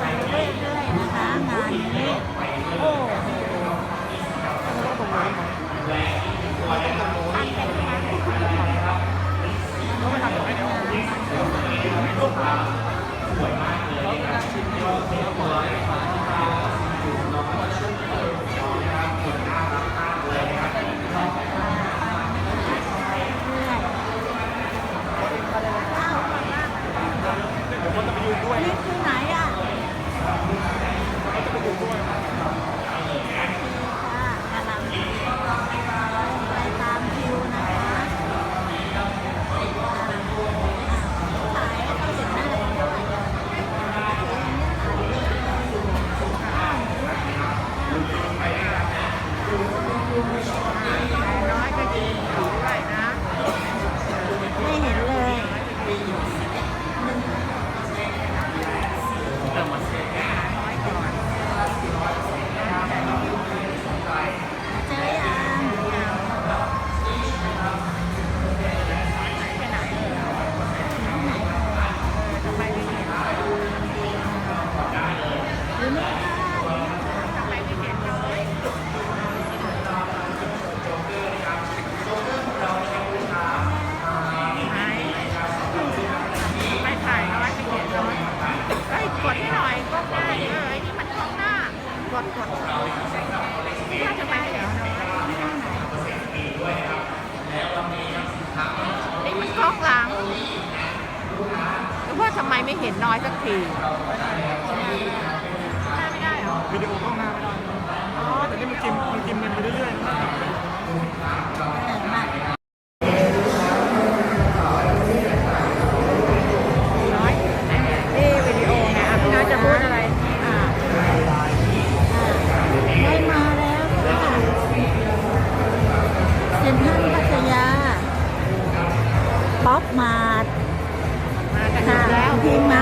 มาเรื่อยๆนะคะ งานนี้โอ้ ถ้าจะไปให้เหรอนี่มันกล้องหลังหรือว่ทำไมไม่เห็นน้อยสักทีหน้าไม่ได้หรอวิดีโอข้างหน้าไม่ได้อ๋อแต่นี่มันกิมมันกิมเงินไปเรื่อยๆ Qué